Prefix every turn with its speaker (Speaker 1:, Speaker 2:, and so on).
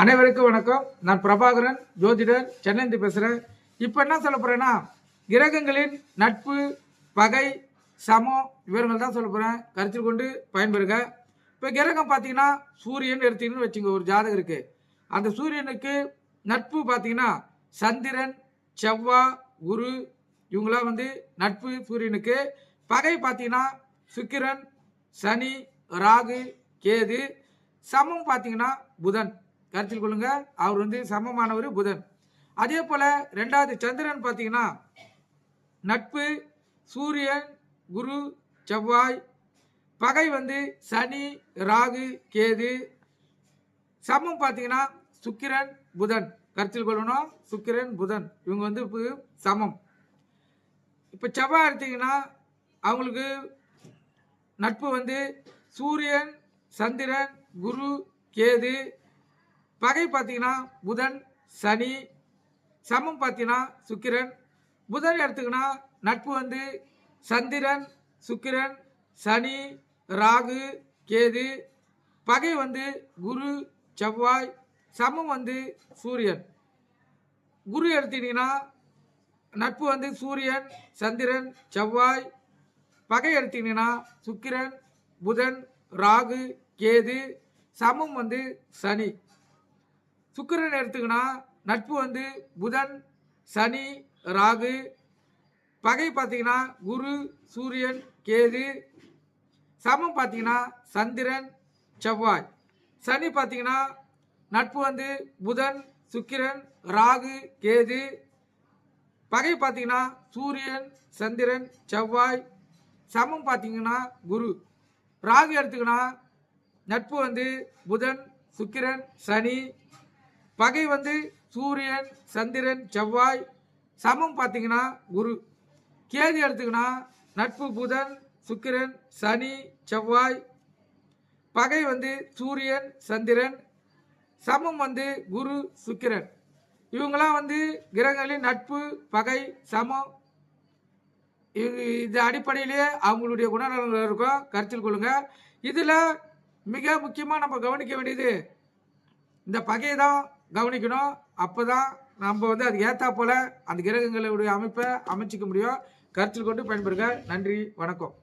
Speaker 1: அனைவருக்கும் வணக்கம். நான் பிரபாகரன் ஜோதிடர் சென்னைந்து பேசுகிறேன் இப்போ என்ன சொல்ல போகிறேன்னா கிரகங்களின் நட்பு பகை சமம் இவர்கள் தான் சொல்ல போகிறேன் கருத்தில் கொண்டு பயன்பெறுங்க இப்போ கிரகம் பார்த்தீங்கன்னா சூரியன் எடுத்தீங்கன்னு வச்சுங்க ஒரு ஜாதகம் இருக்குது அந்த சூரியனுக்கு நட்பு பார்த்தீங்கன்னா சந்திரன் செவ்வா குரு இவங்களாம் வந்து நட்பு சூரியனுக்கு. பகை பார்த்தீங்கன்னா சுக்கிரன் சனி ராகு கேது. சமம் பார்த்தீங்கன்னா புதன். கருத்தில் கொள்ளுங்க. அவர் வந்து சமமானவர் புதன். அதே போல ரெண்டாவது சந்திரன் பார்த்தீங்கன்னா நட்பு சூரியன் குரு செவ்வாய் பகை வந்து சனி ராகு கேது. சமம் பார்த்தீங்கன்னா சுக்கிரன் புதன். கருத்தில் கொள்ளணும். சுக்கிரன் புதன். இவங்க வந்து இப்போ சமம். இப்போ செவ்வாய் எடுத்தீங்கன்னா அவங்களுக்கு நட்பு வந்து சூரியன் சந்திரன் குரு கேது. பகை பார்த்தீங்கன்னா புதன் சனி சமம் பார்த்தீங்கன்னா சுக்கிரன். புதன் எடுத்துக்கினா நட்பு வந்து சந்திரன் சுக்கிரன் சனி ராகு கேது. பகை வந்து குரு செவ்வாய். சமம் வந்து சூரியன். குரு எடுத்துக்கிட்டிங்கன்னா நட்பு வந்து சூரியன் சந்திரன் செவ்வாய். பகை எடுத்தீங்கன்னா சுக்கிரன் புதன் ராகு கேது. சமம் வந்து சனி. சுக்கிரன் எடுத்துக்கினா நட்பு வந்து புதன் சனி ராகு. பகை பார்த்தீங்கன்னா குரு சூரியன் கேது. சமம் பார்த்தீங்கன்னா சந்திரன் செவ்வாய். சனி பார்த்தீங்கன்னா நட்பு வந்து புதன் சுக்கிரன் ராகு கேது. பகை பார்த்தீங்கன்னா சூரியன் சந்திரன் செவ்வாய். சமம் பார்த்தீங்கன்னா குரு. ராகு எடுத்துக்கினா நட்பு வந்து புதன் சுக்கிரன் சனி. பகை வந்து சூரியன் சந்திரன் செவ்வாய் சமம் பார்த்தீங்கன்னா குரு. கேது எடுத்துக்கினா நட்பு புதன் சுக்கிரன் சனி செவ்வாய். பகை வந்து சூரியன் சந்திரன். சமம் வந்து குரு சுக்கிரன். இவங்களாம் வந்து கிரகங்களின் நட்பு பகை சமம். இது இது அடிப்படையிலேயே அவங்களுடைய குணநலங்கள் இருக்கும். கருத்தில் கொள்ளுங்க. இதில் மிக முக்கியமாக நம்ம கவனிக்க வேண்டியது இந்த பகை தான் கவனிக்கணும். அப்போ தான் நம்ம வந்து அது ஏற்றா போல் அந்த கிரகங்களுடைய அமைப்பை அமைச்சிக்க முடியும். கருத்தில் கொண்டு பயன்பெறுங்க நன்றி. வணக்கம்.